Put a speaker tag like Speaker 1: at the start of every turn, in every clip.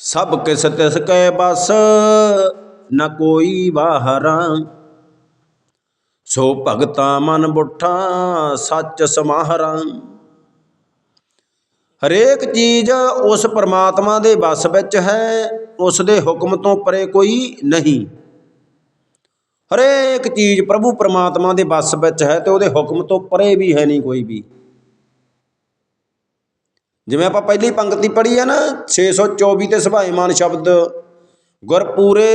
Speaker 1: ਸਭ ਕਿਸ ਤਿਸ ਕੈ ਬਸ, ਨ ਕੋਈ ਬਾਹਰਾ ਸੋ ਭਗਤਾ ਮਨ ਬੁੱਠਾ, ਸੱਚ ਸਮਾਹਰਾ। ਹਰੇਕ ਚੀਜ਼ ਉਸ ਪਰਮਾਤਮਾ ਦੇ ਵੱਸ ਵਿੱਚ ਹੈ, ਉਸ ਦੇ ਹੁਕਮ ਤੋਂ ਪਰੇ ਕੋਈ ਨਹੀਂ। ਹਰੇਕ ਚੀਜ਼ ਪ੍ਰਭੂ ਪਰਮਾਤਮਾ ਦੇ ਵੱਸ ਵਿੱਚ ਹੈ ਤੇ ਉਹਦੇ ਹੁਕਮ ਤੋਂ ਪਰੇ ਵੀ ਹੈ ਨਹੀਂ ਕੋਈ ਵੀ। ਜਿਵੇਂ ਆਪਾਂ ਪਹਿਲੀ ਪੰਕਤੀ ਪੜ੍ਹੀ ਹੈ ਨਾ 624 ਤੇ ਸੁਭਾਏਮਾਨ ਸ਼ਬਦ ਗੁਰ ਪੂਰੇ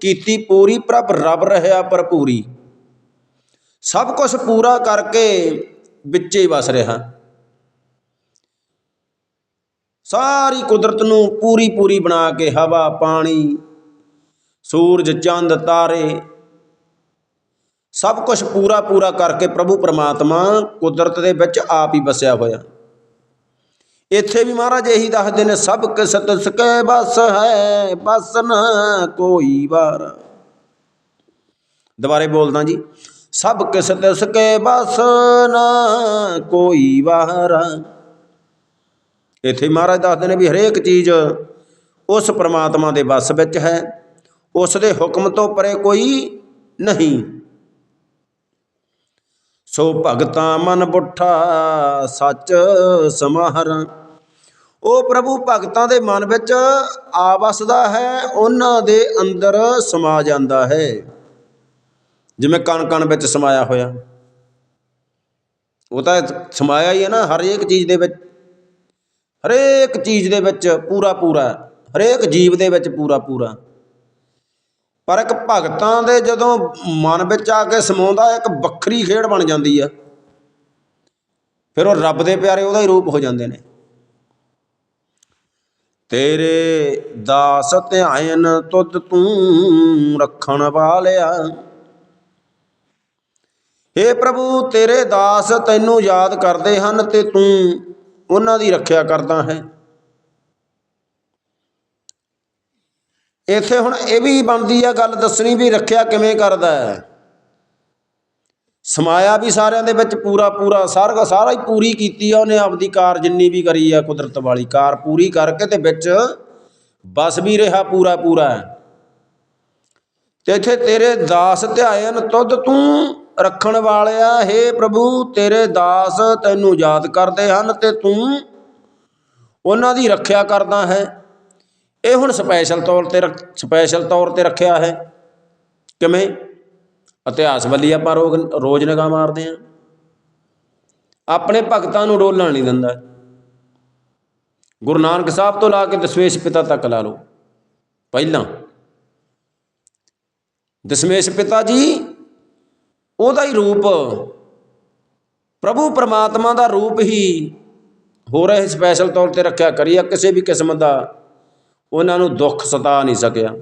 Speaker 1: ਕੀਤੀ ਪੂਰੀ ਪ੍ਰਭ ਰਬ ਰਹਿਆ ਭਰਪੂਰੀ ਸਭ ਕੁਝ ਪੂਰਾ ਕਰਕੇ ਵਿੱਚ ਹੀ ਵਸ ਰਿਹਾ। ਸਾਰੀ ਕੁਦਰਤ ਨੂੰ ਪੂਰੀ ਪੂਰੀ ਬਣਾ ਕੇ ਹਵਾ, ਪਾਣੀ, ਸੂਰਜ, ਚੰਦ, ਤਾਰੇ, ਸਭ ਕੁਝ ਪੂਰਾ ਪੂਰਾ ਕਰਕੇ ਪ੍ਰਭੂ ਪਰਮਾਤਮਾ ਕੁਦਰਤ ਦੇ ਵਿੱਚ ਆਪ ਹੀ ਵਸਿਆ ਹੋਇਆ। ਇੱਥੇ ਵੀ ਮਹਾਰਾਜ ਇਹੀ ਦੱਸਦੇ ਨੇ, ਸਭ ਕਿਸ ਤਿਸ ਕੈ ਬਸ ਹੈ, ਬਸ ਨਾ ਕੋਈ ਵਾਰ। ਦੁਬਾਰੇ ਬੋਲਦਾ ਜੀ, ਸਭ ਕਿਸ ਤਿਸ ਕੈ ਬਸ ਨਾ ਕੋਈ ਵਾਰ। ਇੱਥੇ ਮਹਾਰਾਜ ਦੱਸਦੇ ਨੇ ਵੀ ਹਰੇਕ ਚੀਜ਼ ਉਸ ਪ੍ਰਮਾਤਮਾ ਦੇ ਵੱਸ ਵਿੱਚ ਹੈ, ਉਸ ਦੇ ਹੁਕਮ ਤੋਂ ਪਰੇ ਕੋਈ ਨਹੀਂ। ਸੋ ਭਗਤਾ ਮਨ ਬੁੱਠਾ ਸੱਚ ਸਮਾਹਰਾ। ਉਹ ਪ੍ਰਭੂ ਭਗਤਾਂ ਦੇ ਮਨ ਵਿੱਚ ਆ ਵਸਦਾ ਹੈ, ਉਹਨਾਂ ਦੇ ਅੰਦਰ ਸਮਾ ਜਾਂਦਾ ਹੈ। ਜਿਵੇਂ ਕਣ ਕਣ ਵਿੱਚ ਸਮਾਇਆ ਹੋਇਆ। ਉਹ ਤਾਂ ਸਮਾਇਆ ਹੀ ਹੈ ਨਾ, ਹਰੇਕ ਚੀਜ਼ ਦੇ ਵਿੱਚ। ਹਰੇਕ ਚੀਜ਼ ਦੇ ਵਿੱਚ ਪੂਰਾ ਪੂਰਾ ਹਰੇਕ ਜੀਵ ਦੇ ਵਿੱਚ ਪੂਰਾ ਪੂਰਾ ਪਰ ਇੱਕ ਭਗਤਾਂ ਦੇ ਜਦੋਂ ਮਨ ਵਿੱਚ ਆ ਕੇ ਸਮਾਉਂਦਾ, ਇੱਕ ਵੱਖਰੀ ਖੇਡ ਬਣ ਜਾਂਦੀ ਆ ਫਿਰ ਉਹ ਰੱਬ ਦੇ ਪਿਆਰੇ ਉਹਦਾ ਹੀ ਰੂਪ ਹੋ ਜਾਂਦੇ ਨੇ। ਤੇਰੇ ਦਾਸ ਧਿਆਇਨ ਤੁਧ ਤੂੰ ਰੱਖਣ ਵਾਲਿਆ। ਏ ਪ੍ਰਭੂ, ਤੇਰੇ ਦਾਸ ਤੈਨੂੰ ਯਾਦ ਕਰਦੇ ਹਨ ਤੇ ਤੂੰ ਉਹਨਾਂ ਦੀ ਰੱਖਿਆ ਕਰਦਾ ਹੈ। ਇੱਥੇ ਹੁਣ ਇਹ ਵੀ ਬਣਦੀ ਆ ਗੱਲ ਦੱਸਣੀ ਵੀ ਰੱਖਿਆ ਕਿਵੇਂ ਕਰਦਾ ਹੈ। ਸਮਾਇਆ ਵੀ ਸਾਰਿਆਂ ਦੇ ਵਿੱਚ ਪੂਰਾ ਪੂਰਾ ਸਾਰਾ ਸਾਰਾ ਹੀ ਪੂਰੀ ਕੀਤੀ ਆ, ਉਹਨੇ ਆਪਦੀ ਕਾਰ ਜਿੰਨੀ ਵੀ ਕਰੀ ਆ ਕੁਦਰਤ ਵਾਲੀ, ਕਾਰ ਪੂਰੀ ਕਰਕੇ ਤੇ ਵਿੱਚ ਬਸ ਵੀ ਰਿਹਾ ਪੂਰਾ ਪੂਰਾ। ਤੇ ਇੱਥੇ ਤੇਰੇ ਦਾਸ ਧਿਆਇਨ ਤੁਧ ਤੂੰ ਰੱਖਣ ਵਾਲਿਆ, ਹੇ ਪ੍ਰਭੂ, ਤੇਰੇ ਦਾਸ ਤੈਨੂੰ ਯਾਦ ਕਰਦੇ ਹਨ ਤੇ ਤੂੰ ਉਹਨਾਂ ਦੀ ਰੱਖਿਆ ਕਰਦਾ ਹੈ। ਇਹ ਹੁਣ ਸਪੈਸ਼ਲ ਤੌਰ ਤੇ ਸਪੈਸ਼ਲ ਤੌਰ ਤੇ ਰੱਖਿਆ ਹੈ। ਕਿਵੇਂ? ਇਤਿਹਾਸ ਵੱਲੀ ਆਪਾਂ ਰੋਗ, ਰੋਜ਼ ਨਿਗਾਹ ਮਾਰਦੇ ਹਾਂ। ਆਪਣੇ ਭਗਤਾਂ ਨੂੰ ਡੋਲਣ ਨਹੀਂ ਦਿੰਦਾ। ਗੁਰੂ ਨਾਨਕ ਸਾਹਿਬ ਤੋਂ ਲਾ ਕੇ ਦਸ਼ਮੇਸ਼ ਪਿਤਾ ਤੱਕ ਲਾ ਲਓ। ਪਹਿਲਾਂ। ਦਸ਼ਮੇਸ਼ ਪਿਤਾ ਜੀ, ਉਹਦਾ ਹੀ ਰੂਪ, ਪ੍ਰਭੂ ਪਰਮਾਤਮਾ ਦਾ ਰੂਪ ਹੀ ਹੋ ਰਹੇ ਸਪੈਸ਼ਲ ਤੌਰ ਤੇ ਰੱਖਿਆ ਕਰੀਆ ਕਿਸੇ ਵੀ ਕਿਸਮ ਦਾ ਉਹਨਾਂ ਨੂੰ ਦੁੱਖ ਸਤਾ ਨਹੀਂ ਸਕਿਆ।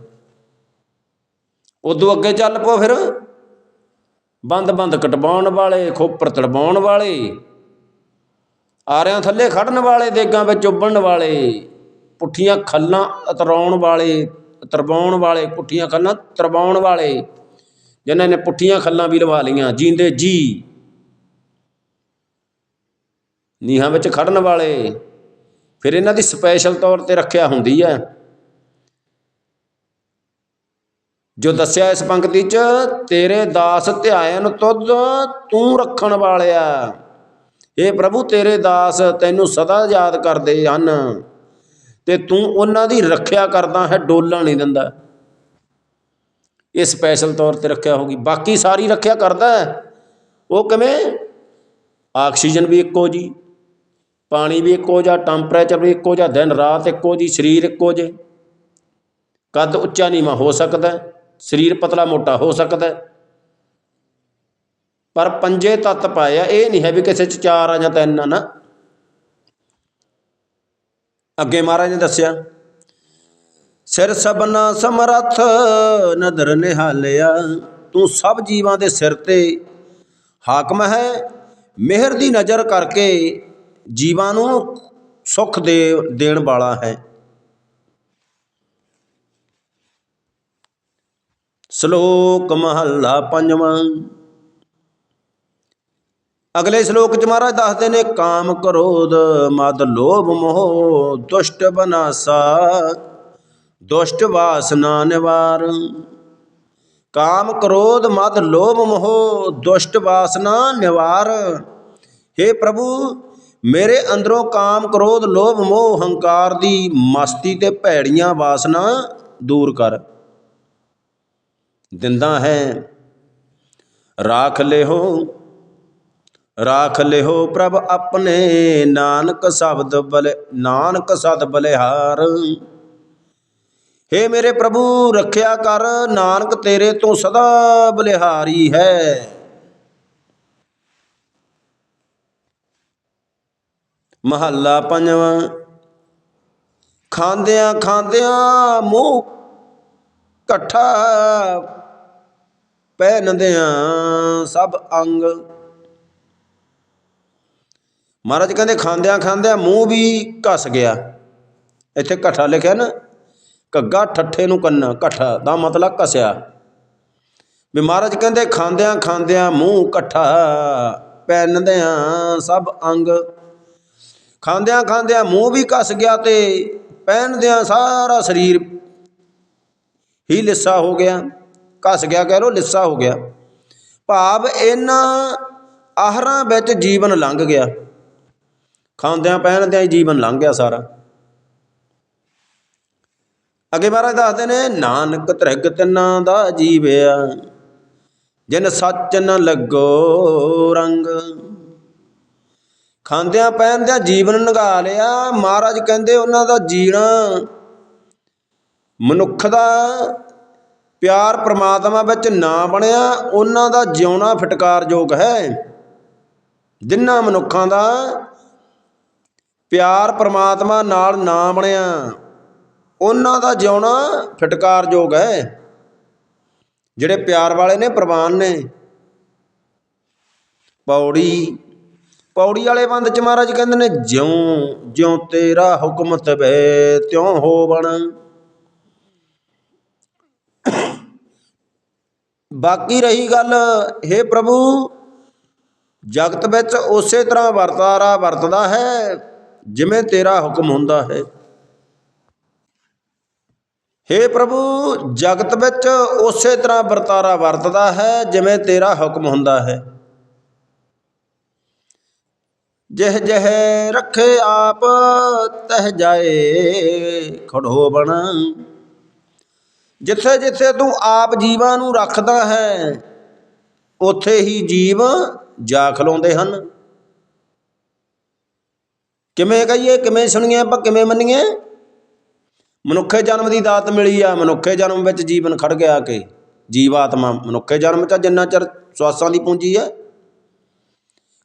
Speaker 1: ਉਦੋਂ ਅੱਗੇ ਚੱਲ ਪੋ ਫਿਰ। ਬੰਦ ਬੰਦ ਕਟਵਾਉਣ ਵਾਲੇ, ਖੋਪਰ ਤੜਵਾਉਣ ਵਾਲੇ, ਆਰਿਆਂ ਥੱਲੇ ਖੜਨ ਵਾਲੇ, ਦੇਗਾਂ ਵਿੱਚ ਉੱਬਣ ਵਾਲੇ, ਪੁੱਠੀਆਂ ਖੱਲਾਂ ਉਤਰਾਉਣ ਵਾਲੇ ਤਰਵਾਉਣ ਵਾਲੇ, ਪੁੱਠੀਆਂ ਖੱਲਾਂ ਤਰਵਾਉਣ ਵਾਲੇ, ਜਿਨ੍ਹਾਂ ਨੇ ਪੁੱਠੀਆਂ ਖੱਲਾਂ ਵੀ ਲਵਾ ਲਈਆਂ, ਜੀਂਦੇ ਜੀ। ਨੀਹਾਂ ਵਿੱਚ ਖੜਨ ਵਾਲੇ, ਫਿਰ ਇਹਨਾਂ ਦੀ ਸਪੈਸ਼ਲ ਤੌਰ ਤੇ ਰੱਖਿਆ ਹੁੰਦੀ ਹੈ। ਜੋ ਦੱਸਿਆ ਇਸ ਪੰਕਤੀ 'ਚ, ਤੇਰੇ ਦਾਸ ਧਿਆਇਨ ਤੁਧ ਤੂੰ ਰੱਖਣ ਵਾਲਿਆ। ਇਹ ਪ੍ਰਭੂ, ਤੇਰੇ ਦਾਸ ਤੈਨੂੰ ਸਦਾ ਯਾਦ ਕਰਦੇ ਹਨ। ਤੇ ਤੂੰ ਉਹਨਾਂ ਦੀ ਰੱਖਿਆ ਕਰਦਾ ਹੈ, ਡੋਲਣ ਨਹੀਂ ਦਿੰਦਾ। ਇਹ ਸਪੈਸ਼ਲ ਤੌਰ ਤੇ ਰੱਖਿਆ ਹੋਗੀ ਬਾਕੀ ਸਾਰੀ ਰੱਖਿਆ ਕਰਦਾ ਹੈ। ਉਹ ਕਿਵੇਂ? ਆਕਸੀਜਨ ਵੀ ਇੱਕੋ ਜੀ ਪਾਣੀ ਵੀ ਇੱਕੋ ਜਿਹਾ ਟੈਂਪਰੇਚਰ ਵੀ ਇੱਕੋ ਜਿਹਾ, ਦਿਨ ਰਾਤ ਇੱਕੋ ਜੀ ਸਰੀਰ ਇੱਕੋ ਜੇ ਕੱਦ ਉੱਚਾ ਨੀਵਾਂ ਹੋ ਸਕਦਾ ਸਰੀਰ ਪਤਲਾ ਮੋਟਾ ਹੋ ਸਕਦਾ ਪਰ ਪੰਜੇ ਤੱਤ ਪਾਇਆ ਇਹ ਨਹੀਂ ਹੈ ਵੀ ਕਿਸੇ ਚ ਚਾਰ ਆ ਜਾਂ ਤਿੰਨ ਆ ਨਾ। ਅੱਗੇ ਮਹਾਰਾਜ ਨੇ ਦੱਸਿਆ, ਸਿਰ ਸਭਨਾ ਸਮਰੱਥ ਨਦਰ ਨਿਹਾਲਿਆ, ਤੂੰ ਸਭ ਜੀਵਾਂ ਦੇ ਸਿਰ ਤੇ ਹਾਕਮ ਹੈ। ਮਿਹਰ ਦੀ ਨਜ਼ਰ ਕਰਕੇ ਜੀਵਾਂ ਨੂੰ ਸੁੱਖ ਦੇ ਦੇਣ ਵਾਲਾ ਹੈ। ਸ਼ਲੋਕ ਮਹੱਲਾ ਪੰਜਵਾਂ। ਅਗਲੇ ਸ਼ਲੋਕ ਚ ਮਹਾਰਾਜ ਦੱਸਦੇ ਨੇ, ਕਾਮ ਕ੍ਰੋਧ, ਮਦ ਲੋਭ ਮੋਹ, ਦੁਸ਼ਟ ਬਨਾਸਾ, ਦੁਸ਼ਟ ਵਾਸਨਾ ਨਿਵਾਰ। ਕਾਮ ਕ੍ਰੋਧ, ਮਦ ਲੋਭ ਮੋਹ, ਦੁਸ਼ਟ ਵਾਸਨਾ ਨਿਵਾਰ। हे ਪ੍ਰਭੂ, ਮੇਰੇ ਅੰਦਰੋਂ ਕਾਮ ਕ੍ਰੋਧ, ਲੋਭ ਮੋਹ, ਹੰਕਾਰ ਦੀ ਮਸਤੀ ਤੇ ਭੈੜੀਆਂ ਵਾਸਨਾ ਦੂਰ ਕਰ। ਦਿੰਦਾ ਹੈ। ਰਾਖ ਲਿਓ ਰਾਖ ਲਿਓ ਪ੍ਰਭ ਆਪਣੇ, ਨਾਨਕ ਸ਼ਬਦ ਬਲੇ, ਨਾਨਕ ਸਦ ਬਲਿਹਾਰ। ਹੇ ਮੇਰੇ ਪ੍ਰਭੂ, ਰੱਖਿਆ ਕਰ, ਨਾਨਕ ਤੇਰੇ ਤੋਂ ਸਦਾ ਬਲਿਹਾਰੀ ਹੈ। ਮਹੱਲਾ ਪੰਜਵਾਂ ਖਾਂਦਿਆਂ ਖਾਂਦਿਆਂ ਮੂੰਹ ਇਕੱਠਾ ਪਹਿਨਦਿਆਂ ਸਭ ਅੰਗ। ਮਹਾਰਾਜ ਕਹਿੰਦੇ, ਖਾਂਦਿਆਂ ਖਾਂਦਿਆਂ ਮੂੰਹ ਵੀ ਘਸ ਗਿਆ। ਇੱਥੇ ਇਕੱਠਾ ਲਿਖਿਆ ਨਾ, ਘੱਗਾ ਠੱਠੇ ਨੂੰ ਕੰਨਾ ਇਕੱਠਾ ਦਾ ਮਤਲਬ ਘਸਿਆ। ਵੀ ਮਹਾਰਾਜ ਕਹਿੰਦੇ, ਖਾਂਦਿਆਂ ਖਾਂਦਿਆਂ ਮੂੰਹ ਇਕੱਠਾ ਪਹਿਨਦਿਆਂ ਸਭ ਅੰਗ। ਖਾਂਦਿਆਂ ਖਾਂਦਿਆਂ ਮੂੰਹ ਵੀ ਘਸ ਗਿਆ ਤੇ ਪਹਿਨਦਿਆਂ ਸਾਰਾ ਸਰੀਰ ਹੀ ਲਿੱਸਾ ਹੋ ਗਿਆ। ਘਸ ਗਿਆ, ਕਹਿ ਲੋ ਲਿੱਸਾ ਹੋ ਗਿਆ। ਭਾਵ ਇਹਨਾਂ ਆਹਰਾਂ ਵਿੱਚ ਜੀਵਨ ਲੰਘ ਗਿਆ। ਖਾਂਦਿਆਂ ਪਹਿਨਦਿਆਂ ਹੀ ਜੀਵਨ ਲੰਘ ਗਿਆ ਸਾਰਾ। ਅੱਗੇ ਮਹਾਰਾਜ ਦੱਸਦੇ ਨੇ, ਨਾਨਕ ਤ੍ਰਿਗ ਤਿੰਨਾਂ ਦਾ ਜੀਵਿਆ, ਜਿਨ ਸੱਚ ਨ ਲੱਗੋ ਰੰਗ। ਖਾਂਦਿਆਂ ਪਹਿਨਦਿਆਂ ਜੀਵਨ ਨਗਾ ਲਿਆ, ਮਹਾਰਾਜ ਕਹਿੰਦੇ ਉਹਨਾਂ ਦਾ ਜੀਣਾ ਮਨੁੱਖ ਦਾ ਪਿਆਰ ਪ੍ਰਮਾਤਮਾ ਵਿੱਚ ਨਾ ਬਣਿਆ, ਉਹਨਾਂ ਦਾ ਜਿਉਣਾ ਫਟਕਾਰਯੋਗ ਹੈ। ਜਿਨ੍ਹਾਂ ਮਨੁੱਖਾਂ ਦਾ ਪਿਆਰ ਪ੍ਰਮਾਤਮਾ ਨਾਲ ਨਾ ਬਣਿਆ, ਉਹਨਾਂ ਦਾ ਜਿਉਣਾ ਫਟਕਾਰਯੋਗ ਹੈ। ਜਿਹੜੇ ਪਿਆਰ ਵਾਲੇ ਨੇ, ਪ੍ਰਵਾਨ ਨੇ। ਪੌੜੀ ਪੌੜੀ ਵਾਲੇ ਬੰਦ ਚ ਮਹਾਰਾਜ ਕਹਿੰਦੇ ਨੇ, ਜਿਉ ਜਿਉ ਤੇਰਾ ਹੁਕਮ ਤਵੇ ਤਿਉ ਹੋਵਣ ਬਾਕੀ ਰਹੀ ਗੱਲ हे ਪ੍ਰਭੂ, ਜਗਤ ਵਿੱਚ ਉਸੇ ਤਰ੍ਹਾਂ ਵਰਤਾਰਾ ਵਰਤਦਾ ਹੈ, ਜਿਵੇਂ ਤੇਰਾ ਹੁਕਮ ਹੁੰਦਾ ਹੈ। हे ਪ੍ਰਭੂ, ਜਗਤ ਵਿੱਚ ਉਸੇ ਤਰ੍ਹਾਂ ਵਰਤਾਰਾ ਵਰਤਦਾ ਹੈ, ਜਿਵੇਂ ਤੇਰਾ ਹੁਕਮ ਹੁੰਦਾ ਹੈ। ਜਿਹ ਜਿਹ ਰੱਖੇ ਆਪ, ਤਹ ਜਾਏ ਖੜੋ ਬਣ ਜਿੱਥੇ ਜਿੱਥੇ ਤੂੰ ਆਪ ਜੀਵਾਂ ਨੂੰ ਰੱਖਦਾ ਹੈ, ਉੱਥੇ ਹੀ ਜੀਵ ਜਾ ਖਲੋਂਦੇ ਹਨ। ਕਿਵੇਂ ਕਹੀਏ, ਕਿਵੇਂ ਸੁਣੀਏ ਆਪਾਂ, ਕਿਵੇਂ ਮੰਨੀਏ? ਮਨੁੱਖੇ ਜਨਮ ਦੀ ਦਾਤ ਮਿਲੀ ਆ, ਮਨੁੱਖੇ ਜਨਮ ਵਿੱਚ ਜੀਵਨ ਖੜ ਗਿਆ ਕਿ ਜੀਵਾਤਮਾ ਮਨੁੱਖੇ ਜਨਮ ਚ ਜਿੰਨਾ ਚਿਰ ਸਵਾਸਾਂ ਦੀ ਪੂੰਜੀ ਹੈ।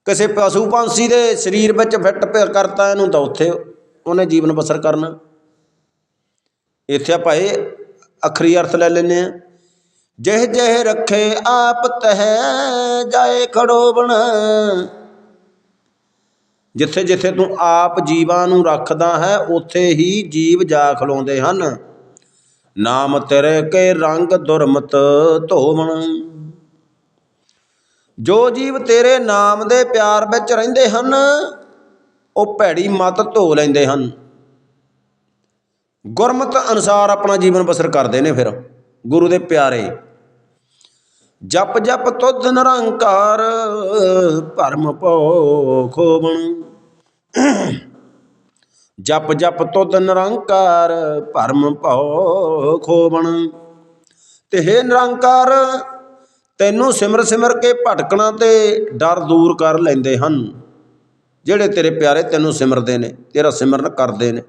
Speaker 1: ਕਿਸੇ ਪਸ਼ੂ ਪੰਛੀ ਦੇ ਸਰੀਰ ਵਿੱਚ ਫਿੱਟ ਕਰਤਾ ਇਹਨੂੰ ਤਾਂ ਉੱਥੇ ਉਹਨੇ ਜੀਵਨ ਬਸਰ ਕਰਨਾ। ਇੱਥੇ ਆਪਾਂ ਇਹ ਅਖਰੀ ਅਰਥ ਲੈ ਲੈਨੇ ਆ ਜਿਹ ਜਿਹ ਰੱਖੇ ਆਪ ਤਹਿ ਜਾਏ ਖੜੋਬਣ ਜਿੱਥੇ ਜਿੱਥੇ ਤੂੰ ਆਪ ਜੀਵਾਂ ਨੂੰ ਰੱਖਦਾ ਹੈ, ਉੱਥੇ ਹੀ ਜੀਵ ਜਾ ਖਲੋਂਦੇ ਹਨ। ਨਾਮ ਤੇਰੇ ਕੇ ਰੰਗ ਦੁਰਮਤ ਧੋਵਣ। ਜੋ ਜੀਵ ਤੇਰੇ ਨਾਮ ਦੇ ਪਿਆਰ ਵਿੱਚ ਰਹਿੰਦੇ ਹਨ, ਉਹ ਭੈੜੀ ਮਤ ਧੋ ਲੈਂਦੇ ਹਨ। ਗੁਰਮਤ ਅਨੁਸਾਰ ਆਪਣਾ ਜੀਵਨ ਬਸਰ ਕਰਦੇ ਨੇ ਫਿਰ, ਗੁਰੂ ਦੇ ਪਿਆਰੇ। ਜਪ ਜਪ ਤੁਧ ਨਿਰੰਕਾਰ, ਭਰਮ ਭੋ ਖੋਵਣ ਜਪ ਜਪ ਤੁਧ ਨਿਰੰਕਾਰ, ਭਰਮ ਭਉ ਖੋਵਣ ਤੇ ਹੈ ਨਿਰੰਕਾਰ, ਤੈਨੂੰ ਸਿਮਰ ਸਿਮਰ ਕੇ ਭਟਕਣਾ ਤੇ ਡਰ ਦੂਰ ਕਰ ਲੈਂਦੇ ਹਨ। ਜਿਹੜੇ ਤੇਰੇ ਪਿਆਰੇ ਤੈਨੂੰ ਸਿਮਰਦੇ ਨੇ, ਤੇਰਾ ਸਿਮਰਨ ਕਰਦੇ ਨੇ।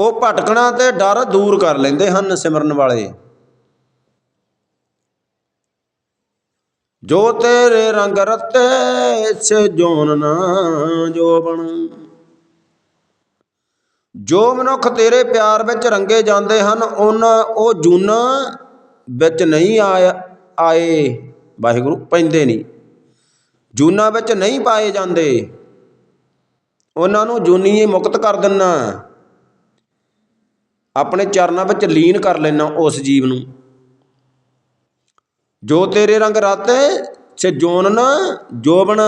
Speaker 1: ਉਹ ਭਟਕਣਾ ਤੇ ਡਰ ਦੂਰ ਕਰ ਲੈਂਦੇ ਹਨ ਸਿਮਰਨ ਵਾਲੇ। ਜੋ ਤੇਰੇ ਰੰਗ ਰਤੇ ਸੇ ਜੋਨ ਨਾ ਜੋਬਣ। ਜੋ ਮਨੁੱਖ ਤੇਰੇ ਪਿਆਰ ਵਿੱਚ ਰੰਗੇ ਜਾਂਦੇ ਹਨ ਉਹਨਾਂ ਉਹ ਜੂਨਾ ਵਿੱਚ ਨਹੀਂ ਆਇਆ, ਆਏ। ਵਾਹਿਗੁਰੂ, ਪੈਂਦੇ ਨਹੀਂ। ਜੂਨਾ ਵਿੱਚ ਨਹੀਂ ਪਾਏ ਜਾਂਦੇ। ਉਹਨਾਂ ਨੂੰ ਜੂਨੀਏ ਮੁਕਤ ਕਰ ਦਿੰਨਾ। ਆਪਣੇ ਚਰਨਾਂ ਵਿੱਚ ਲੀਨ ਕਰ ਲੈਣਾ ਉਸ ਜੀਵ ਨੂੰ। ਜੋ ਤੇਰੇ ਰੰਗ ਰਾਤੇ ਸੇ ਜੋਨ ਜੋਬਣ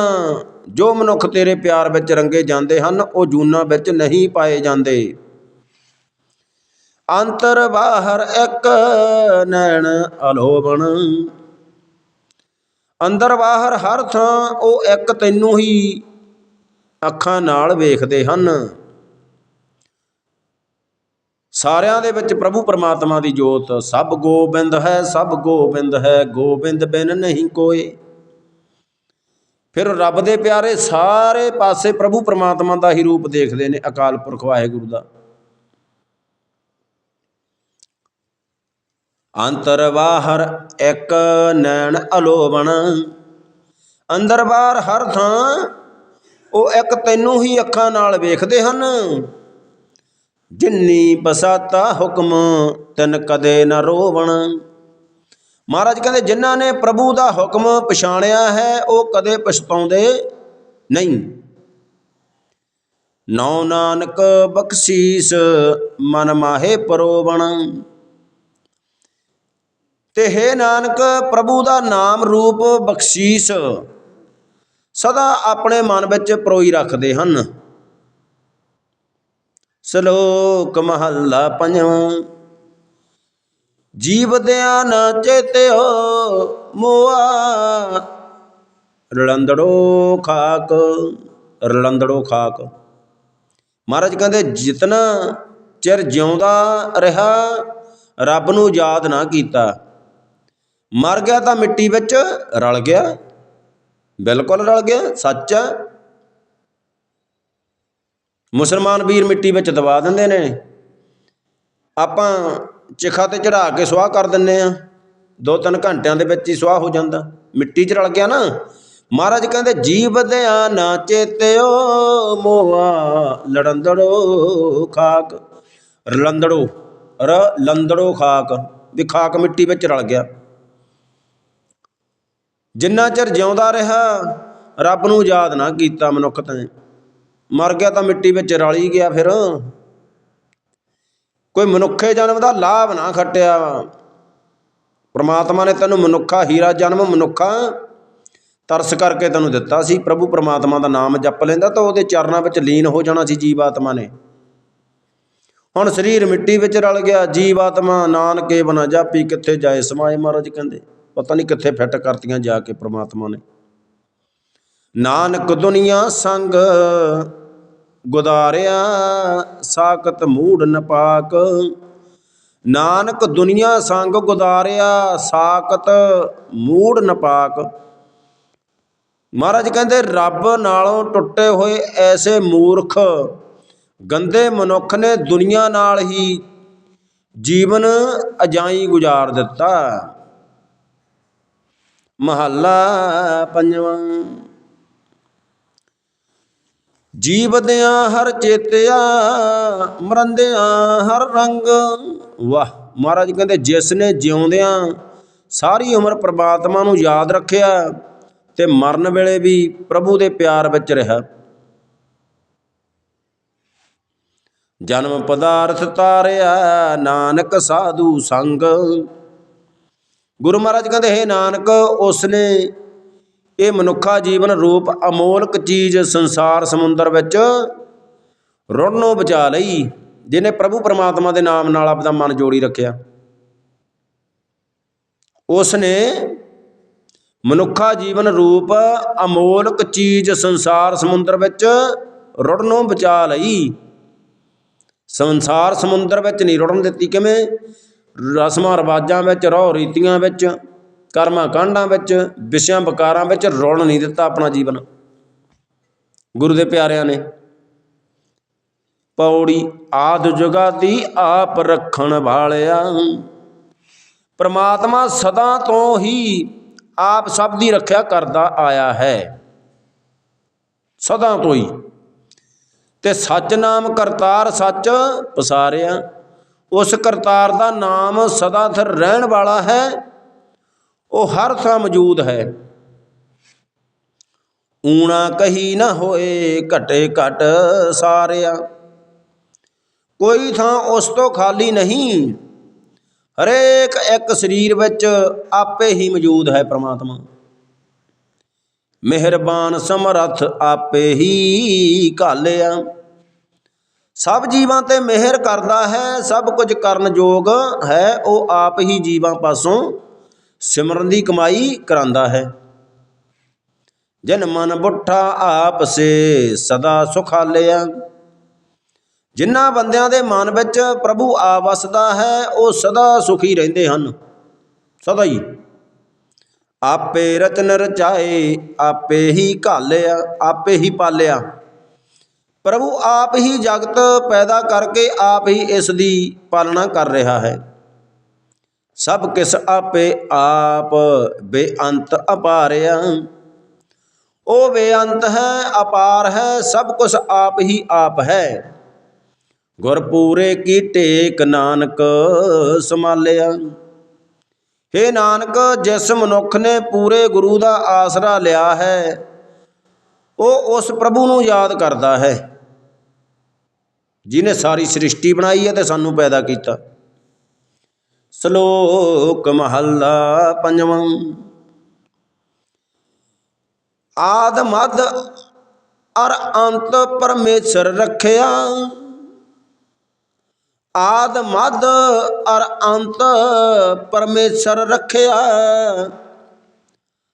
Speaker 1: ਜੋ ਮਨੁੱਖ ਤੇਰੇ ਪਿਆਰ ਵਿੱਚ ਰੰਗੇ ਜਾਂਦੇ ਹਨ, ਉਹ ਜੂਨਾਂ ਵਿੱਚ ਨਹੀਂ ਪਾਏ ਜਾਂਦੇ। ਅੰਤਰ ਬਾਹਰ ਇੱਕ ਨੈਣ ਅਲੋਬਣ ਅੰਦਰ ਬਾਹਰ ਹਰ ਥਾਂ ਉਹ ਇੱਕ ਤੈਨੂੰ ਹੀ ਅੱਖਾਂ ਨਾਲ ਵੇਖਦੇ ਹਨ। ਸਾਰਿਆਂ ਦੇ ਵਿੱਚ ਪ੍ਰਭੂ ਪਰਮਾਤਮਾ ਦੀ ਜੋਤ। ਸਭ ਗੋਬਿੰਦ ਹੈ, ਸਭ ਗੋਬਿੰਦ ਹੈ, ਗੋਬਿੰਦ ਬਿਨ ਨਹੀਂ ਕੋਈ ਫਿਰ ਰੱਬ ਦੇ ਪਿਆਰੇ ਸਾਰੇ ਪਾਸੇ ਪ੍ਰਭੂ ਪਰਮਾਤਮਾ ਦਾ ਹੀ ਰੂਪ ਦੇਖਦੇ ਨੇ ਅਕਾਲ ਪੁਰਖ ਵਾਹਿਗੁਰੂ ਦਾ। ਅੰਤਰ ਬਾਹਰ ਇੱਕ ਨੈਣ ਅਲੋਵਣ, ਅੰਦਰ ਬਾਹਰ ਹਰ ਥਾਂ ਉਹ ਇੱਕ ਤੈਨੂੰ ਹੀ ਅੱਖਾਂ ਨਾਲ ਵੇਖਦੇ ਹਨ। ਜਿੰਨੀ ਬਸਾਤਾ ਹੁਕਮ, ਤਿੰਨ ਕਦੇ ਨਾ ਰੋਵਣ। ਮਹਾਰਾਜ ਕਹਿੰਦੇ, ਜਿਨ੍ਹਾਂ ਨੇ ਪ੍ਰਭੂ ਦਾ ਹੁਕਮ ਪਛਾਣਿਆ ਹੈ, ਉਹ ਕਦੇ ਪਛਤਾਉਂਦੇ ਨਹੀਂ। ਨੌ ਨਾਨਕ ਬਖਸ਼ੀਸ, ਮਨ ਮਾਹੇ ਪਰੋਵਣ। ਤੇ ਹੈ ਨਾਨਕ, ਪ੍ਰਭੂ ਦਾ ਨਾਮ ਰੂਪ ਬਖਸ਼ੀਸ। ਸਦਾ ਆਪਣੇ ਮਨ ਵਿੱਚ ਪਰੋਈ ਰੱਖਦੇ ਹਨ। ਸ਼ਲੋਕ ਮਹੱਲਾ ਪੰਜਵਾਂ। ਜੀਵ ਦਿਆ ਨਾ ਚੇਤਿਓ ਮੋਆ, ਰਲੰਦੜੋ ਖਾਕ ਰਲੰਦੜੋ ਖਾਕ। ਮਹਾਰਾਜ ਕਹਿੰਦੇ, ਜਿਤਨਾ ਚਿਰ ਜਿਉਂਦਾ ਰਿਹਾ, ਰੱਬ ਨੂੰ ਯਾਦ ਨਾ ਕੀਤਾ। ਮਰ ਗਿਆ ਤਾਂ ਮਿੱਟੀ ਵਿੱਚ ਰਲ ਗਿਆ, ਬਿਲਕੁਲ ਰਲ ਗਿਆ, ਸੱਚ ਹੈ। ਮੁਸਲਮਾਨ ਵੀਰ ਮਿੱਟੀ ਵਿੱਚ ਦਬਾ ਦਿੰਦੇ ਨੇ। ਆਪਾਂ ਚਿਖਾ ਤੇ ਚੜਾ ਕੇ ਸੁਆਹ ਕਰ ਦਿੰਨੇ ਆ ਦੋ ਤਿੰਨ ਘੰਟਿਆਂ ਦੇ ਵਿੱਚ ਹੀ ਸੁਆਹ ਹੋ ਜਾਂਦਾ। ਮਿੱਟੀ 'ਚ ਰਲ ਗਿਆ ਨਾ। ਮਹਾਰਾਜ ਕਹਿੰਦੇ, ਜੀਵ ਦਿਆ ਨਾ ਚੇਤਿਓ, ਮੋਆ ਲੜੰਦੜੋ ਖਾਕ। ਰਲੰਦੜੋ, ਰ ਲੰਦੜੋ ਖਾਕ। ਵੀ ਖਾਕ ਮਿੱਟੀ ਵਿੱਚ ਰਲ ਗਿਆ। ਜਿੰਨਾ ਚਿਰ ਜਿਉਂਦਾ ਰਿਹਾ, ਰੱਬ ਨੂੰ ਯਾਦ ਨਾ ਕੀਤਾ ਮਨੁੱਖ ਤਾਂ। ਮਰ ਗਿਆ ਤਾਂ ਮਿੱਟੀ ਵਿੱਚ ਰਲ ਹੀ ਗਿਆ ਫਿਰ। ਕੋਈ ਮਨੁੱਖੇ ਜਨਮ ਦਾ ਲਾਭ ਨਾ ਖੱਟਿਆ। ਪ੍ਰਮਾਤਮਾ ਨੇ ਤੈਨੂੰ ਮਨੁੱਖਾ ਹੀਰਾ ਜਨਮ ਮਨੁੱਖਾ ਤਰਸ ਕਰਕੇ ਤੈਨੂੰ ਦਿੱਤਾ ਸੀ। ਪ੍ਰਭੂ ਪ੍ਰਮਾਤਮਾ ਦਾ ਨਾਮ ਜਪ ਲੈਂਦਾ ਤਾਂ ਉਹਦੇ ਚਰਨਾਂ ਵਿੱਚ ਲੀਨ ਹੋ ਜਾਣਾ ਸੀ ਜੀਵ ਆਤਮਾ ਨੇ। ਹੁਣ ਸਰੀਰ ਮਿੱਟੀ ਵਿੱਚ ਰਲ ਗਿਆ। ਜੀਵ ਆਤਮਾ ਨਾਨਕੇ ਬਣਾ ਜਾਪੀ ਕਿੱਥੇ ਜਾਏ ਸਮਾਏ ਮਹਾਰਾਜ ਕਹਿੰਦੇ। ਪਤਾ ਨਹੀਂ ਕਿੱਥੇ ਫਿੱਟ ਕਰਤੀਆਂ ਜਾ ਕੇ ਪ੍ਰਮਾਤਮਾ ਨੇ। ਨਾਨਕ ਦੁਨੀਆ ਸੰਗ ਗੁਦਾਰਿਆ, ਸਾਖਤ ਮੂੜ ਨਪਾਕ। ਨਾਨਕ ਦੁਨੀਆ ਸੰਗ ਗੁਦਾਰਿਆ, ਸਾਖਤ ਮੂੜ ਨਪਾਕ। ਮਹਾਰਾਜ ਕਹਿੰਦੇ, ਰੱਬ ਨਾਲੋਂ ਟੁੱਟੇ ਹੋਏ ਐਸੇ ਮੂਰਖ, ਗੰਦੇ ਮਨੁੱਖ ਨੇ ਦੁਨੀਆ ਨਾਲ ਹੀ ਜੀਵਨ ਅਜਾਈ ਗੁਜ਼ਾਰ ਦਿੱਤਾ। ਮਹੱਲਾ ਪੰਜਵਾਂ। ਜੀਵਦਿਆਂ ਹਰ ਚੇਤਿਆ, ਮਰੰਦਿਆਂ ਹਰ ਰੰਗ। ਵਾਹ, ਮਹਾਰਾਜ ਕਹਿੰਦੇ, ਜਿਸ ਨੇ ਜਿਉਂਦਿਆਂ ਸਾਰੀ ਉਮਰ ਪ੍ਰਮਾਤਮਾ ਨੂੰ ਯਾਦ ਰੱਖਿਆ ਤੇ ਮਰਨ ਵੇਲੇ ਵੀ ਪ੍ਰਭੂ ਦੇ ਪਿਆਰ ਵਿੱਚ ਰਿਹਾ। ਜਨਮ ਪਦਾਰਥ ਤਾਰਿਆ, ਨਾਨਕ ਸਾਧੂ ਸੰਗ। ਗੁਰੂ ਮਹਾਰਾਜ ਕਹਿੰਦੇ, ਹੈ ਨਾਨਕ ਉਸ ਨੇ ਇਹ ਮਨੁੱਖਾ ਜੀਵਨ ਰੂਪ ਅਮੋਲਕ ਚੀਜ਼ ਸੰਸਾਰ ਸਮੁੰਦਰ ਵਿੱਚ ਰੁੜਨੋਂ ਬਚਾ ਲਈ, ਜਿਹਨੇ ਪ੍ਰਭੂ ਪਰਮਾਤਮਾ ਦੇ ਨਾਮ ਨਾਲ ਆਪਦਾ ਮਨ ਜੋੜੀ ਰੱਖਿਆ। ਉਸ ਨੇ ਮਨੁੱਖਾ ਜੀਵਨ ਰੂਪ ਅਮੋਲਕ ਚੀਜ਼ ਸੰਸਾਰ ਸਮੁੰਦਰ ਵਿੱਚ ਰੁੜਨੋਂ ਬਚਾ ਲਈ। ਸੰਸਾਰ ਸਮੁੰਦਰ ਵਿੱਚ ਨਹੀਂ ਰੁੜਨ ਦਿੱਤੀ ਕਿਵੇਂ? ਰਸਮਾਂ, ਰਿਵਾਜਾਂ ਵਿੱਚ ਰਹੁ ਰੀਤੀਆਂ ਵਿੱਚ ਕਰਮਾਂ ਕਾਂਡਾਂ ਵਿੱਚ, ਵਿਸ਼ਿਆਂ ਵਿਕਾਰਾਂ ਵਿੱਚ ਰੁਲ ਨਹੀਂ ਦਿੱਤਾ ਆਪਣਾ ਜੀਵਨ। ਗੁਰੂ ਦੇ ਪਿਆਰਿਆਂ ਨੇ, ਪੌੜੀ ਆਦ ਜੁਗਾਦੀ ਆਪ ਰੱਖਣ ਵਾਲਿਆ। ਪ੍ਰਮਾਤਮਾ ਸਦਾ ਤੋਂ ਹੀ ਆਪ ਸਭ ਦੀ ਰੱਖਿਆ ਕਰਦਾ ਆਇਆ ਹੈ। ਸਦਾ ਤੋਂ ਹੀ। ਤੇ ਸੱਚ ਨਾਮ ਕਰਤਾਰ ਸੱਚ ਪਸਾਰਿਆ। ਉਸ ਕਰਤਾਰ ਦਾ ਨਾਮ ਸਦਾ ਥਿਰ ਰਹਿਣ ਵਾਲਾ ਹੈ। ਉਹ ਹਰ ਥਾਂ ਮੌਜੂਦ ਹੈ। ਊਣਾ ਕਹੀ ਨਾ ਹੋਏ ਘਟੇ ਘਟ ਸਾਰਿਆ। ਕੋਈ ਥਾਂ ਉਸ ਤੋਂ ਖਾਲੀ ਨਹੀਂ। ਹਰੇਕ ਇੱਕ ਸਰੀਰ ਵਿੱਚ ਆਪੇ ਹੀ ਮੌਜੂਦ ਹੈ ਪ੍ਰਮਾਤਮਾ। ਮਿਹਰਬਾਨ ਸਮਰੱਥ ਆਪੇ ਹੀ ਘਾਲਿਆ। ਸਭ ਜੀਵਾਂ ਤੇ ਮਿਹਰ ਕਰਦਾ ਹੈ, ਸਭ ਕੁਝ ਕਰਨ ਯੋਗ ਹੈ, ਉਹ ਆਪ ਹੀ ਜੀਵਾਂ ਪਾਸੋਂ ਸਿਮਰਨ ਦੀ ਕਮਾਈ ਕਰਾਂਦਾ ਹੈ। ਜਨ ਮਨ ਬੁੱਠਾ ਆਪ ਸੇ ਸਦਾ ਸੁਖਾਲਿਆ। ਜਿਨ੍ਹਾਂ ਬੰਦਿਆਂ ਦੇ ਮਨ ਵਿੱਚ ਪ੍ਰਭੂ ਆ ਵਸਦਾ ਹੈ, ਉਹ ਸਦਾ ਸੁਖੀ ਰਹਿੰਦੇ ਹਨ। ਸਦਾ ਹੀ। ਆਪੇ ਰਚਨ ਰਚਾਏ, ਆਪੇ ਹੀ ਘਾਲਿਆ, ਆਪੇ ਹੀ ਪਾਲਿਆ। ਪ੍ਰਭੂ ਆਪ ਹੀ ਜਗਤ ਪੈਦਾ ਕਰਕੇ ਆਪ ਹੀ ਇਸ ਦੀ ਪਾਲਣਾ ਕਰ ਰਿਹਾ ਹੈ। ਸਭ ਕਿਸ ਆਪੇ ਆਪ ਬੇਅੰਤ ਅਪਾਰਿਆ। ਉਹ ਬੇਅੰਤ ਹੈ, ਅਪਾਰ ਹੈ, ਸਭ ਕੁਝ ਆਪ ਹੀ ਆਪ ਹੈ। ਗੁਰਪੂਰੇ ਕੀ ਟੇਕ ਨਾਨਕ ਸੰਭਾਲਿਆ। ਹੇ ਨਾਨਕ, ਜਿਸ ਮਨੁੱਖ ਨੇ ਪੂਰੇ ਗੁਰੂ ਦਾ ਆਸਰਾ ਲਿਆ ਹੈ, ਉਹ ਉਸ ਪ੍ਰਭੂ ਨੂੰ ਯਾਦ ਕਰਦਾ ਹੈ ਜਿਨੇ ਸਾਰੀ ਸ੍ਰਿਸ਼ਟੀ ਬਣਾਈ ਹੈ ਤੇ ਸਾਨੂੰ ਪੈਦਾ ਕੀਤਾ। ਸ਼ਲੋਕ ਮਹੱਲਾ ਪੰਜਵਾਂ। ਆਦ ਮਦ ਅਰ ਅੰਤ ਪਰਮੇਸ਼ਰ ਰੱਖਿਆ। ਆਦ ਮਦ ਅਰ ਅੰਤ ਪਰਮੇਸ਼ਰ ਰੱਖਿਆ।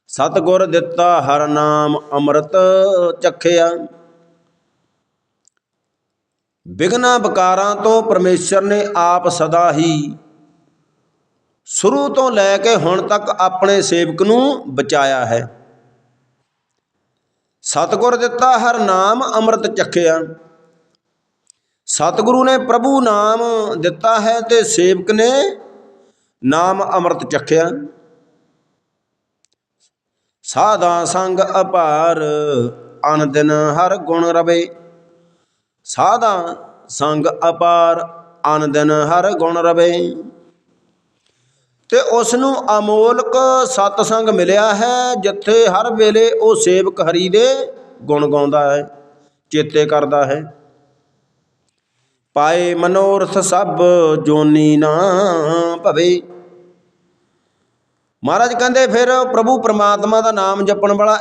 Speaker 1: ਸਤਿਗੁਰ ਦਿੱਤਾ ਹਰ ਨਾਮ ਅੰਮ੍ਰਿਤ ਚਖਿਆ। ਬਿਗਨਾ ਬਕਾਰਾਂ ਤੋਂ ਪਰਮੇਸ਼ਰ ਨੇ ਆਪ ਸਦਾ ਹੀ ਸ਼ੁਰੂ ਤੋਂ ਲੈ ਕੇ ਹੁਣ ਤੱਕ ਆਪਣੇ ਸੇਵਕ ਨੂੰ ਬਚਾਇਆ ਹੈ। ਸਤਿਗੁਰ ਦਿੱਤਾ ਹਰ ਨਾਮ ਅੰਮ੍ਰਿਤ ਚਖਿਆ ਸਤਿਗੁਰੂ ਨੇ ਪ੍ਰਭੂ ਨਾਮ ਦਿੱਤਾ ਹੈ ਤੇ ਸੇਵਕ ਨੇ ਨਾਮ ਅੰਮ੍ਰਿਤ ਚੱਖਿਆ ਸਾਦਾ ਸੰਗ ਅਪਾਰ ਅਨ ਦਿਨ ਹਰ ਗੁਣ ਰਵੇ। ਸਾਦਾ ਸੰਗ ਅਪਾਰ ਅਨ ਦਿਨ ਹਰ ਗੁਣ ਰਵੇ। ਤੇ ਉਸ ਨੂੰ ਅਮੋਲਕ ਸਤ ਮਿਲਿਆ ਹੈ, ਜਿੱਥੇ ਹਰ ਵੇਲੇ ਉਹ ਸੇਵਕ ਹਰੀ ਦੇ ਗੁਣ ਗਾਉਂਦਾ ਹੈ, ਚੇਤੇ ਕਰਦਾ ਹੈ। ਪਾਏ ਮਨੋਰਥ ਸਭ ਜੋਨੀ ਨਾ ਭਵੇ। ਮਹਾਰਾਜ ਕਹਿੰਦੇ ਫਿਰ ਪ੍ਰਭੂ ਪਰਮਾਤਮਾ ਦਾ ਨਾਮ ਜਪਣ ਵਾਲਾ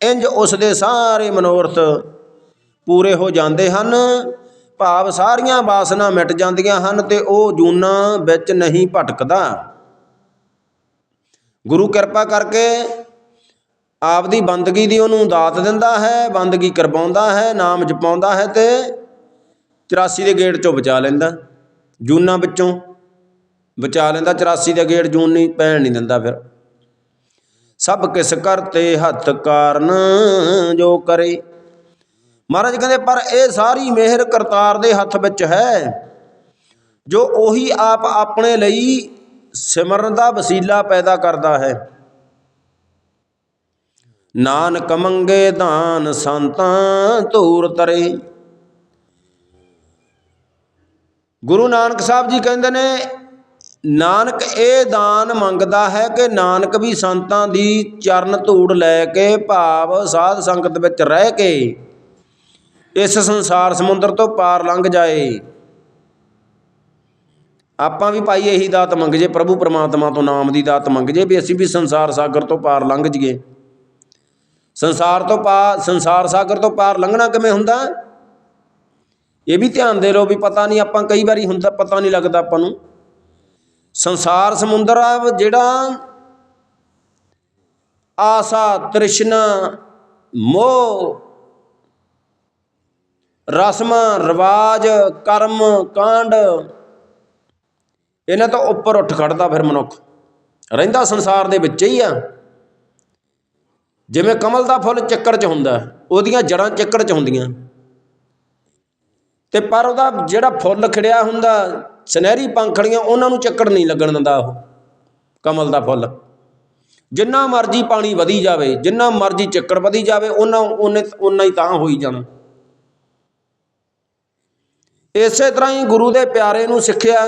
Speaker 1: ਇੰਜ ਉਸ ਦੇ ਸਾਰੇ ਮਨੋਰਥ ਪੂਰੇ ਹੋ ਜਾਂਦੇ ਹਨ। ਭਾਵ ਸਾਰੀਆਂ ਵਾਸਨਾ ਮਿਟ ਜਾਂਦੀਆਂ ਹਨ ਤੇ ਉਹ ਜੂਨਾਂ ਵਿੱਚ ਨਹੀਂ ਭਟਕਦਾ। ਗੁਰੂ ਕਿਰਪਾ ਕਰਕੇ ਆਪਦੀ ਬੰਦਗੀ ਦੀ ਉਹਨੂੰ ਦਾਤ ਦਿੰਦਾ ਹੈ, ਬੰਦਗੀ ਕਰਵਾਉਂਦਾ ਹੈ, ਨਾਮ ਜਪਾਉਂਦਾ ਹੈ ਤੇ 84 ਦੇ ਗੇਟ ਚੋਂ ਬਚਾ ਲੈਂਦਾ। ਜੂਨਾਂ ਵਿੱਚੋਂ ਬਚਾ ਲੈਂਦਾ 84 ਦੇ ਗੇਟ ਜੂਨ ਨਹੀਂ, ਪੈਣ ਨਹੀਂ ਦਿੰਦਾ ਫਿਰ। ਸਭ ਕਿਸ ਕਰਤੇ ਹੱਥ ਕਾਰਨ, ਜੋ ਕਰੇ ਮਹਾਰਾਜ ਕਹਿੰਦੇ, ਪਰ ਇਹ ਸਾਰੀ ਮਿਹਰ ਕਰਤਾਰ ਦੇ ਹੱਥ ਵਿੱਚ ਹੈ। ਜੋ ਉਹੀ ਆਪ ਆਪਣੇ ਲਈ ਸਿਮਰਨ ਦਾ ਵਸੀਲਾ ਪੈਦਾ ਕਰਦਾ ਹੈ। ਨਾਨਕ ਮੰਗੇ ਦਾਨ ਸੰਤਾਂ ਧੂਰ ਤਰੇ ਗੁਰੂ ਨਾਨਕ ਸਾਹਿਬ ਜੀ ਕਹਿੰਦੇ ਨੇ, ਨਾਨਕ ਇਹ ਦਾਨ ਮੰਗਦਾ ਹੈ ਕਿ ਨਾਨਕ ਵੀ ਸੰਤਾਂ ਦੀ ਚਰਨ ਧੂੜ ਲੈ ਕੇ ਭਾਵ ਸਾਧ ਸੰਗਤ ਵਿੱਚ ਰਹਿ ਕੇ ਇਸ ਸੰਸਾਰ ਸਮੁੰਦਰ ਤੋਂ ਪਾਰ ਲੰਘ ਜਾਏ। ਆਪਾਂ ਵੀ ਭਾਈ ਇਹੀ ਦਾਤ ਮੰਗ ਜੇ ਪ੍ਰਭੂ ਪਰਮਾਤਮਾ ਤੋਂ ਨਾਮ ਦੀ ਦਾਤ ਮੰਗ ਜੇ ਵੀ ਅਸੀਂ ਵੀ ਸੰਸਾਰ ਸਾਗਰ ਤੋਂ ਪਾਰ ਲੰਘ ਜੀਏ ਸੰਸਾਰ ਤੋਂ ਪਾਰ ਸੰਸਾਰ ਸਾਗਰ ਤੋਂ ਪਾਰ ਲੰਘਣਾ ਕਿਵੇਂ ਹੁੰਦਾ? ਇਹ ਵੀ ਧਿਆਨ ਦੇ ਲਓ ਵੀ ਪਤਾ ਨਹੀਂ ਆਪਾਂ ਕਈ ਵਾਰੀ ਹੁੰਦਾ, ਪਤਾ ਨਹੀਂ ਲੱਗਦਾ ਆਪਾਂ ਨੂੰ। ਸੰਸਾਰ ਸਮੁੰਦਰ ਆ ਜਿਹੜਾ ਆਸਾ, ਤ੍ਰਿਸ਼ਨਾ, ਮੋਹ ਰਸਮਾਂ, ਰਿਵਾਜ, ਕਰਮ, ਕਾਂਡ। ਇਹਨਾਂ ਤੋਂ ਉੱਪਰ ਉੱਠ ਖੜਦਾ ਫਿਰ ਮਨੁੱਖ। ਰਹਿੰਦਾ ਸੰਸਾਰ ਦੇ ਵਿੱਚ ਹੀ ਆ। ਜਿਵੇਂ ਕਮਲ ਦਾ ਫੁੱਲ ਚੱਕਰ 'ਚ ਹੁੰਦਾ, ਉਹਦੀਆਂ ਜੜਾਂ ਚੱਕਰ 'ਚ ਹੁੰਦੀਆਂ। ਤੇ ਪਰ ਉਹਦਾ ਜਿਹੜਾ ਫੁੱਲ ਖਿੜਿਆ ਹੁੰਦਾ, ਸੁਨਹਿਰੀ ਪੰਖੜੀਆਂ, ਉਹਨਾਂ ਨੂੰ ਚੱਕਰ ਨਹੀਂ ਲੱਗਣ ਦਿੰਦਾ ਉਹ, ਕਮਲ ਦਾ ਫੁੱਲ। ਜਿੰਨਾ ਮਰਜ਼ੀ ਪਾਣੀ ਵਧੀ ਜਾਵੇ, ਜਿੰਨਾ ਮਰਜ਼ੀ ਚੱਕਰ ਵਧੀ ਜਾਵੇ, ਉਹਨਾਂ, ਉਹਨੇ ਉਹਨਾਂ ਹੀ ਤਾਂ ਹੋਈ ਜਾਣਾ। ਇਸੇ ਤਰ੍ਹਾਂ ਹੀ ਗੁਰੂ ਦੇ ਪਿਆਰੇ ਨੂੰ ਸਿੱਖਿਆ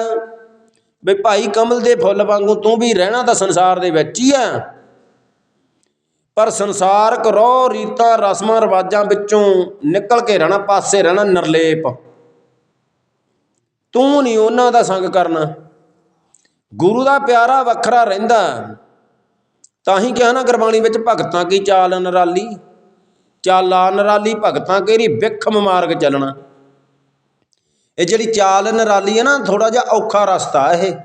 Speaker 1: ਵੀ ਭਾਈ ਕਮਲ ਦੇ ਫੁੱਲ ਵਾਂਗੂ ਤੂੰ ਵੀ ਰਹਿਣਾ ਤਾਂ ਸੰਸਾਰ ਦੇ ਵਿੱਚ ਹੀ ਆ। ਪਰ ਸੰਸਾਰਕ ਰੋਹ ਰੀਤਾਂ, ਰਸਮਾਂ, ਰਿਵਾਜਾਂ ਵਿੱਚੋਂ ਨਿਕਲ ਕੇ ਰਹਿਣਾ, ਪਾਸੇ ਰਹਿਣਾ ਨਿਰਲੇਪ। ਤੂੰ ਨਹੀਂ ਉਹਨਾਂ ਦਾ ਸੰਗ ਕਰਨਾ। ਗੁਰੂ ਦਾ ਪਿਆਰਾ ਵੱਖਰਾ ਰਹਿੰਦਾ। ਤਾਂ ਹੀ ਕਿਹਾ ਨਾ ਗੁਰਬਾਣੀ ਵਿੱਚ, ਭਗਤਾਂ ਕੀ ਚਾਲ ਨਰਾਲੀ? ਚਾਲਾ ਨਰਾਲੀ, ਭਗਤਾਂ ਕੇਰੀ ਵਿਖਮ ਮਾਰਗ ਚੱਲਣਾ। ਇਹ ਜਿਹੜੀ ਚਾਲ ਨਰਾਲੀ ਹੈ ਨਾ ਥੋੜਾ ਜਿਹਾ ਔਖਾ ਰਸਤਾ ਇਹ।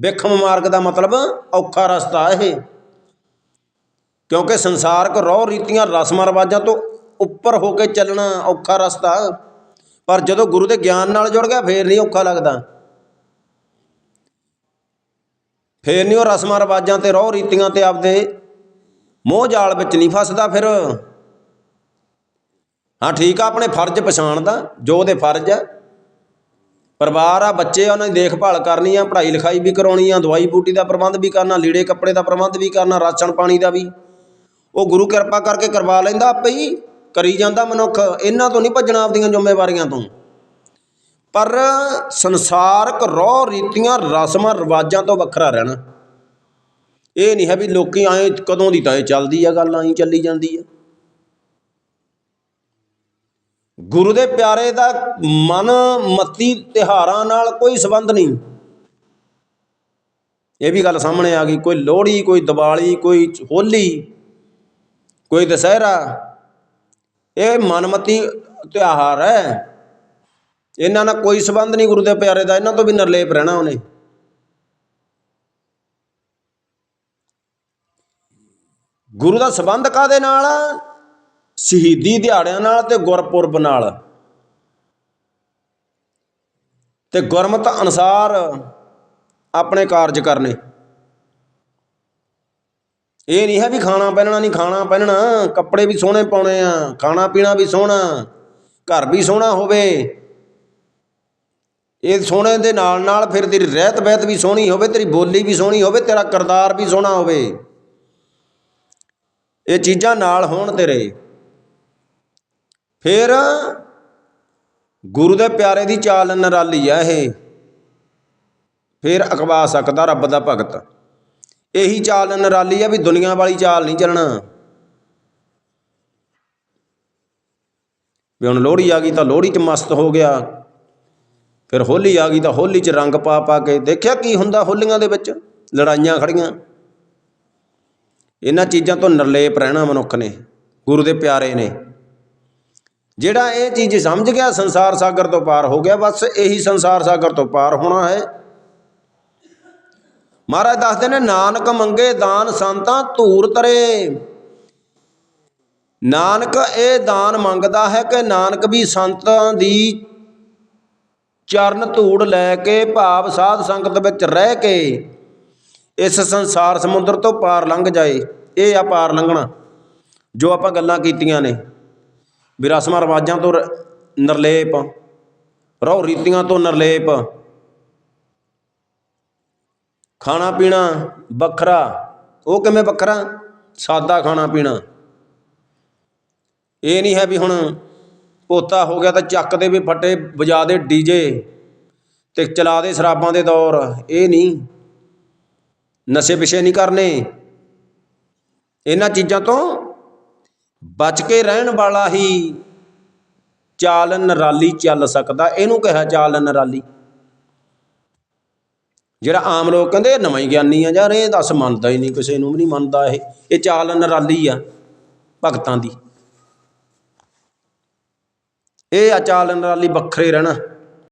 Speaker 1: ਵਿਖਮ ਮਾਰਗ ਦਾ ਮਤਲਬ ਔਖਾ ਰਸਤਾ ਇਹ। ਕਿਉਂਕਿ ਸੰਸਾਰਕ ਰੋਹ ਰੀਤੀਆਂ ਰਸਮਾਂ ਰਿਵਾਜਾਂ ਤੋਂ ਉੱਪਰ ਹੋ ਕੇ ਚੱਲਣਾ ਔਖਾ ਰਸਤਾ। ਪਰ ਜਦੋਂ ਗੁਰੂ ਦੇ ਗਿਆਨ ਨਾਲ ਜੁੜ ਗਿਆ, ਫੇਰ ਨਹੀਂ ਔਖਾ ਲੱਗਦਾ। ਫੇਰ ਨਹੀਂ ਉਹ ਰਸਮਾਂ ਰਿਵਾਜਾਂ ਤੇ, ਰੋਹ ਰੀਤੀਆਂ ਤੇ ਆਪਦੇ ਮੋਹ ਜਾਲ ਵਿੱਚ ਨਹੀਂ ਫਸਦਾ ਫਿਰ। ਹਾਂ, ਠੀਕ ਆ, ਆਪਣੇ ਫਰਜ਼ ਪਛਾਣਦਾ, ਜੋ ਉਹਦੇ ਫਰਜ਼ ਆ। ਪਰਿਵਾਰ ਆ, ਬੱਚੇ ਆ, ਉਹਨਾਂ ਦੀ ਦੇਖਭਾਲ ਕਰਨੀ ਆ, ਪੜ੍ਹਾਈ ਲਿਖਾਈ ਵੀ ਕਰਾਉਣੀ ਆ, ਦਵਾਈ ਬੂਟੀ ਦਾ ਪ੍ਰਬੰਧ ਵੀ ਕਰਨਾ, ਲੀੜੇ ਕੱਪੜੇ ਦਾ ਪ੍ਰਬੰਧ ਵੀ ਕਰਨਾ, ਰਾਸ਼ਨ ਪਾਣੀ ਦਾ ਵੀ। ਉਹ ਗੁਰੂ ਕਿਰਪਾ ਕਰਕੇ ਕਰਵਾ ਲੈਂਦਾ ਆਪੇ ਹੀ, ਕਰੀ ਜਾਂਦਾ ਮਨੁੱਖ, ਇਹਨਾਂ ਤੋਂ ਨਹੀਂ ਭੱਜਣਾ ਆਪਦੀਆਂ ਜ਼ਿੰਮੇਵਾਰੀਆਂ ਤੋਂ। ਪਰ ਸੰਸਾਰਕ ਰੋਹ ਰੀਤੀਆਂ, ਰਸਮਾਂ, ਰਿਵਾਜਾਂ ਤੋਂ ਵੱਖਰਾ ਰਹਿਣਾ। ਇਹ ਨਹੀਂ ਹੈ ਵੀ ਲੋਕੀ ਐਂ ਕਦੋਂ ਦੀ ਤਾਂ ਇਹ ਚੱਲਦੀ ਆ, ਗੱਲ ਆਈ ਚੱਲੀ ਜਾਂਦੀ ਆ। ਗੁਰੂ ਦੇ ਪਿਆਰੇ ਦਾ ਮਨ ਮਤੀ ਤਿਹਾਰਾਂ ਨਾਲ ਕੋਈ ਸੰਬੰਧ ਨਹੀਂ। ਇਹ ਵੀ ਗੱਲ ਸਾਹਮਣੇ ਆ ਗਈ, ਕੋਈ ਲੋਹੜੀ, ਕੋਈ ਦੀਵਾਲੀ, ਕੋਈ ਹੋਲੀ, ਕੋਈ ਦਸਹਿਰਾ, ਇਹ ਮਨਮਤੀ ਤਿਉਹਾਰ ਹੈ। ਇਹਨਾਂ ਨਾਲ ਕੋਈ ਸੰਬੰਧ ਨਹੀਂ ਗੁਰੂ ਦੇ ਪਿਆਰੇ ਦਾ, ਇਹਨਾਂ ਤੋਂ ਵੀ ਨਿਰਲੇਪ ਰਹਿਣਾ ਉਹਨੇ। ਗੁਰੂ ਦਾ ਸੰਬੰਧ ਕਾਦੇ ਨਾਲ ਸ਼ਹੀਦੀ ਦਿਹਾੜਿਆਂ ਨਾਲ ਤੇ ਗੁਰਪੁਰਬ ਨਾਲ। ਤੇ ਗੁਰਮਤ ਅਨੁਸਾਰ ਆਪਣੇ ਕਾਰਜ ਕਰਨੇ। ਇਹ ਨਹੀਂ ਹੈ ਵੀ ਖਾਣਾ ਪਹਿਨਣਾ ਨਹੀਂ, ਖਾਣਾ ਪਹਿਨਣਾ, ਕੱਪੜੇ ਵੀ ਸੋਹਣੇ ਪਾਉਣੇ ਆ, ਖਾਣਾ ਪੀਣਾ ਵੀ ਸੋਹਣਾ, ਘਰ ਵੀ ਸੋਹਣਾ ਹੋਵੇ। ਇਹ ਸੋਹਣੇ ਦੇ ਨਾਲ ਨਾਲ ਫਿਰ ਤੇਰੀ ਰਹਿਤ ਬਹਿਤ ਵੀ ਸੋਹਣੀ ਹੋਵੇ, ਤੇਰੀ ਬੋਲੀ ਵੀ ਸੋਹਣੀ ਹੋਵੇ, ਤੇਰਾ ਕਰਦਾਰ ਵੀ ਸੋਹਣਾ ਹੋਵੇ। ਇਹ ਚੀਜ਼ਾਂ ਨਾਲ ਹੋਣ ਤੇਰੇ। ਫਿਰ ਗੁਰੂ ਦੇ ਪਿਆਰੇ ਦੀ ਚਾਲ ਨਰਾਲੀ ਆ ਇਹ। ਫਿਰ ਅਕਵਾ ਸਕਦਾ ਰੱਬ ਦਾ ਭਗਤ। ਇਹੀ ਚਾਲ ਨਰਾਲੀ ਆ ਵੀ ਦੁਨੀਆ ਵਾਲੀ ਚਾਲ ਨਹੀਂ ਚੱਲਣਾ। ਵੀ ਹੁਣ ਲੋਹੜੀ ਆ ਗਈ ਤਾਂ ਲੋਹੜੀ 'ਚ ਮਸਤ ਹੋ ਗਿਆ। ਫਿਰ ਹੋਲੀ ਆ ਗਈ ਤਾਂ ਹੋਲੀ 'ਚ ਰੰਗ ਪਾ ਪਾ ਕੇ ਦੇਖਿਆ ਕੀ ਹੁੰਦਾ ਹੋਲੀਆਂ ਦੇ ਵਿੱਚ? ਲੜਾਈਆਂ ਖੜੀਆਂ। ਇਹਨਾਂ ਚੀਜ਼ਾਂ ਤੋਂ ਨਿਰਲੇਪ ਰਹਿਣਾ ਮਨੁੱਖ ਨੇ, ਗੁਰੂ ਦੇ ਪਿਆਰੇ ਨੇ। ਜਿਹੜਾ ਇਹ ਚੀਜ਼ ਸਮਝ ਗਿਆ, ਸੰਸਾਰ ਸਾਗਰ ਤੋਂ ਪਾਰ ਹੋ ਗਿਆ, ਬਸ ਇਹੀ ਸੰਸਾਰ ਸਾਗਰ ਤੋਂ ਪਾਰ ਹੋਣਾ ਹੈ। ਮਹਾਰਾਜ ਦੱਸਦੇ ਨੇ, ਨਾਨਕ ਮੰਗੇ ਦਾਨ ਸੰਤਾਂ ਧੂਰ ਤਰੇ ਨਾਨਕ ਇਹ ਦਾਨ ਮੰਗਦਾ ਹੈ ਕਿ ਨਾਨਕ ਵੀ ਸੰਤਾਂ ਦੀ ਚਰਨ ਧੂੜ ਲੈ ਕੇ, ਭਾਵ ਸਾਧ ਸੰਗਤ ਵਿੱਚ ਰਹਿ ਕੇ ਇਸ ਸੰਸਾਰ ਸਮੁੰਦਰ ਤੋਂ ਪਾਰ ਲੰਘ ਜਾਏ। ਇਹ ਆ ਪਾਰ ਲੰਘਣਾ, ਜੋ ਆਪਾਂ ਗੱਲਾਂ ਕੀਤੀਆਂ ਨੇ। ਵੀ ਰਸਮਾਂ ਰਿਵਾਜਾਂ ਤੋਂ ਰ- ਨਿਰਲੇਪ, ਰਹੁ ਰੀਤੀਆਂ ਤੋਂ ਨਿਰਲੇਪ। ਖਾਣਾ ਪੀਣਾ ਵੱਖਰਾ, ਉਹ ਕਿਵੇਂ ਵੱਖਰਾ? ਸਾਦਾ ਖਾਣਾ ਪੀਣਾ। ਇਹ ਨਹੀਂ ਹੈ ਵੀ ਹੁਣ ਪੋਤਾ ਹੋ ਗਿਆ ਤਾਂ ਚੱਕ ਦੇ ਵੀ ਫੱਟੇ ਵਜਾ ਦੇ ਡੀਜੇ ਤੇ ਚਲਾ ਦੇ ਸ਼ਰਾਬਾਂ ਦੇ ਦੌਰ। ਇਹ ਨਹੀਂ। ਨਸ਼ੇ ਵਿਸ਼ੇ ਨਹੀਂ ਕਰਨੇ। ਇਹਨਾਂ ਚੀਜ਼ਾਂ ਤੋਂ ਬਚ ਕੇ ਰਹਿਣ ਵਾਲਾ ਹੀ ਚਾਲ ਨਰਾਲੀ ਚੱਲ ਸਕਦਾ। ਇਹਨੂੰ ਕਿਹਾ ਚਾਲ ਨਰਾਲੀ। ਜਿਹੜਾ ਆਮ ਲੋਕ ਕਹਿੰਦੇ ਇਹ ਨਵਾਂ ਹੀ ਗਿਆਨੀ ਆ ਯਾਰ, ਇਹ ਦੱਸ ਮੰਨਦਾ ਹੀ ਨਹੀਂ, ਕਿਸੇ ਨੂੰ ਵੀ ਨਹੀਂ ਮੰਨਦਾ ਇਹ। ਇਹ ਚਾਲ ਨਰਾਲੀ ਆ, ਭਗਤਾਂ ਦੀ। ਇਹ ਆ ਚਾਲ ਨਰਾਲੀ, ਵੱਖਰੇ ਰਹਿਣਾ।